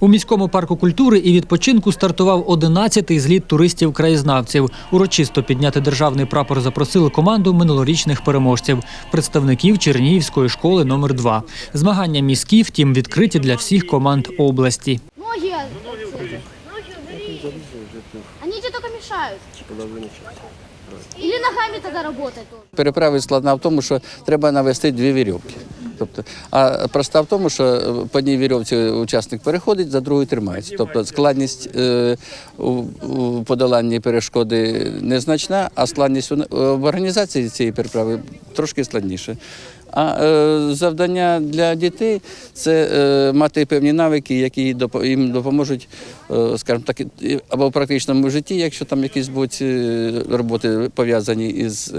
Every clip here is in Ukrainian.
У міському парку культури і відпочинку стартував 11-й зліт туристів-краєзнавців. Урочисто підняти державний прапор запросили команду минулорічних переможців, представників Чернігівської школи номер 2 Змагання міські, втім, відкриті для всіх команд області. Ноги отсюда. Они тебе только мешают. Или ногами тогда работать тоже. Переправа складна в тому, що треба навести дві вірьовки. Тобто, а проста в тому, що по одній вірьовці учасник переходить, за другою тримається. Тобто складність е, у, у подоланні перешкоди незначна, а складність у, в організації цієї переправи трошки складніше. А е, завдання для дітей це е, мати певні навики, які допо- їм допоможуть, е, скажімо так, і- або в практичному житті, якщо там якісь будуть е, роботи пов'язані із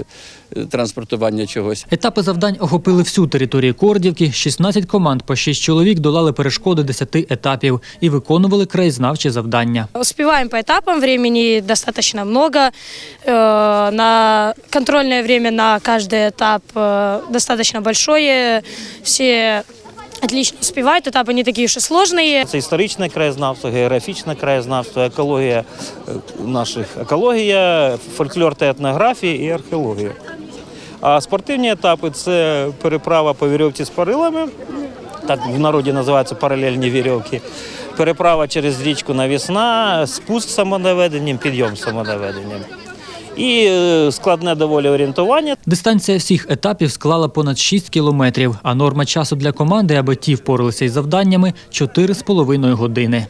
е, транспортуванням чогось. Етапи завдань охопили всю територію Кордівки. 16 команд по 6 чоловік долали перешкоди 10 етапів і виконували краєзнавчі завдання. Успеваем по этапам, времени достаточно много. Э, На контрольное время на каждый этап э, достаточно большое. Все отлично успевают, этапы не такие уж и сложные. Це історичне краєзнавство, географічне краєзнавство, екологія е, наших екологія, фольклор та етнографія і археологія. А спортивні етапи це переправа по вірьовці з парилами, так в народі називаються паралельні вірьовки. Переправа через річку Навісна, спуск самонаведенням, підйом самонаведенням. І е, складне доволі орієнтування. Дистанція всіх етапів склала понад 6 кілометрів, а норма часу для команди, аби ті впоралися із завданнями 4,5 години.